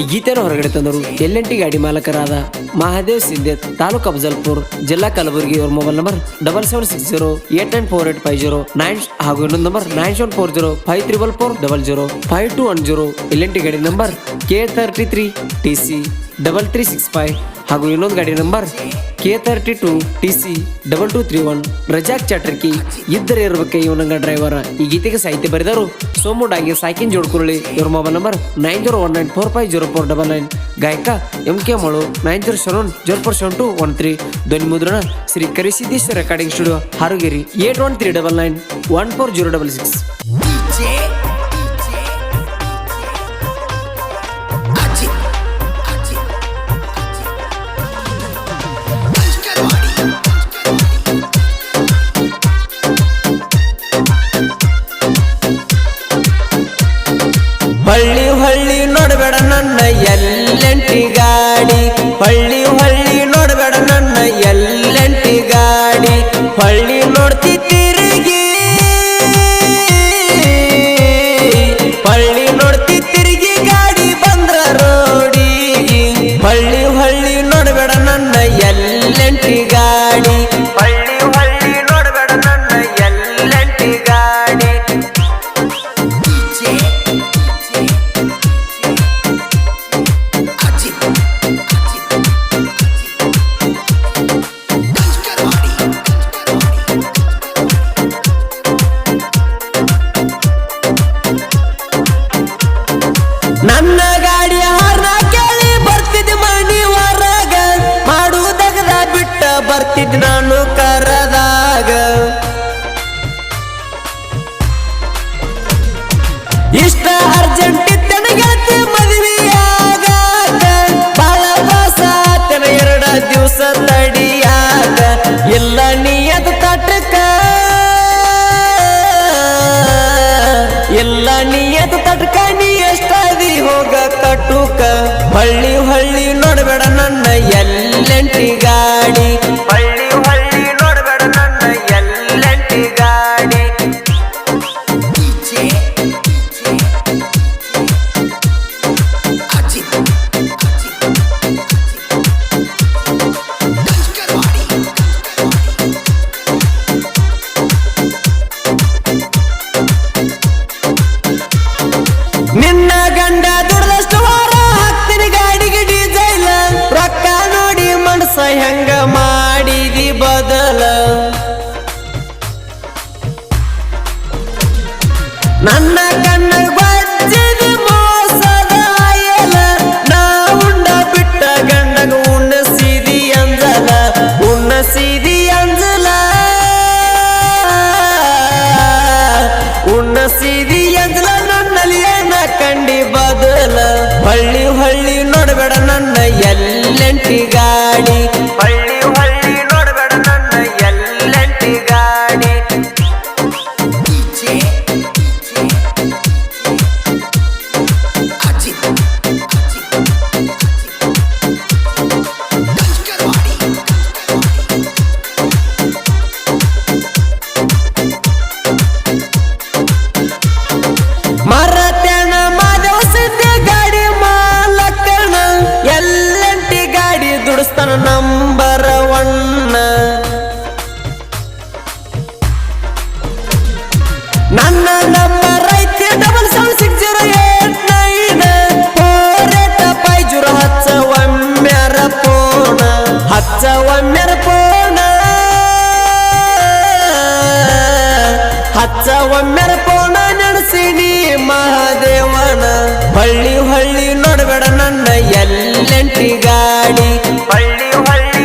ಈ ಗೀತೆಯನ್ನು ಹೊರಗಡೆ ತಂದರು. ಎಲ್ ಟಿ ಗಾಡಿ ಮಾಲಕರಾದ ಮಹಾದೇವ್ ಸಿದ್ದೇತ್ ತಾಲೂಕು ಅಫಜಲ್ಪುರ್, ಜಿಲ್ಲಾ ಕಲಬುರಗಿ, ಅವ್ರ mobile number double seven six zero eight nine four eight five zero nine ಹಾಗೂ ಇನ್ನೊಂದು number nine seven four zero five triple four double zero five two one zero L T ಗಾಡಿ number K thirty three T C double three six five ಹಾಗೂ ಇನ್ನೊಂದು ಗಾಡಿ number K thirty two T C double two three one Razak ಚಾಟರ್ಕಿ ಇದ್ದರೆ ಇರಬೇಕು ಇವನಂಗ driver ಈ ಗೀತೆಗೆ ಸಾಹಿತ್ಯ ಬರೆದರು ಸೋಮುಡಾಗಿ ಸಾಕಿನ್ ಜೋಡ್ಕುರಳಿ. ಇವ್ರ mobile number nine zero one nine four five zero four double nine ಗಾಯಕ M K ಮಳು nine zero seven zero four seven two one three ಧ್ವನಿ ಮುದ್ರಣ Shri Karisiddeshwara recording studio Harugeri eight one three double nine one four zero double six ಹಳ್ಳಿ ಹಳ್ಳಿ ನೋಡಬೇಡ ನನ್ನ ಎಲ್ಲೆಂಟಿ ಗಾಡಿ. ಹಳ್ಳಿ ಹಳ್ಳಿ ಕರದಾಗ. ಇಷ್ಟ ಅರ್ಜೆಂಟ್ ಗೆಳತಿ ಮದುವೆಯಾಗ. ಬಾಳ ಬಾಸಾತನ ಎರಡ ದಿವಸ ತಡಿಯಾಗ. ಇಲ್ಲ ನಿಯದ ತಟಕ. ಎಲ್ಲ ನಿಯದ ತಟಕ ನೀ ಎಷ್ಟಾದಿ ಹೋಗ ಕಟುಕ. ಹಳ್ಳಿ ಹಳ್ಳಿ ಹಳ್ಳಿ ಹಳ್ಳಿ ನೋಡಬೇಡ ನನ್ನ ಎಲ್ಲೆಂಟಿ ಗಾಡಿ. ಹಳ್ಳಿ ಹಚ್ಚ ಒಮ್ಮೆರ ಪೋಣ ನಡೆಸಿನಿ ಮಹಾದೇವನ. ಹಳ್ಳಿ ಹಳ್ಳಿ ನೋಡಬೇಡ ನನ್ನ ಎಲ್ಲೆಂಟಿ ಗಾಡಿ. ಹಳ್ಳಿ ಹಳ್ಳಿ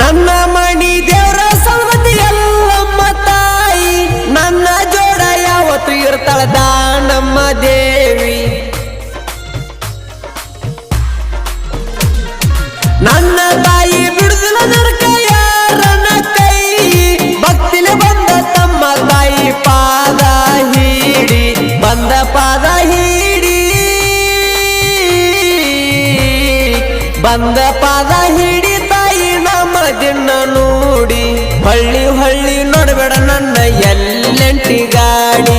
ನನ್ನ ಮಣಿ ದೇವರ ಸಂಗತಿ ಎಲ್ಲಮ್ಮ ತಾಯಿ, ನನ್ನ ಜೋಡ ಯಾವತ್ತು ಇರ್ತಾಳ ದಾನಮ್ಮ ದೇವಿ. ನನ್ನ ತಾಯಿ ಬಿಡುದಿಲ್ಲ ನರಕ ಯಾರನ ಕೈ ಭಕ್ತಿಲೆ ಬಂದ ತಮ್ಮ ತಾಯಿ ಪಾದ ಹೀಡಿ, ಬಂದ ಪಾದ ಹೀಡಿ, ಬಂದ ಪಾದ ಹಿಡಿ. ಹಳ್ಳಿ ಹಳ್ಳಿ ನೋಡಬೇಡ ನನ್ನ ಎಲ್ಲೆಂಟಿ ಗಾಡಿ.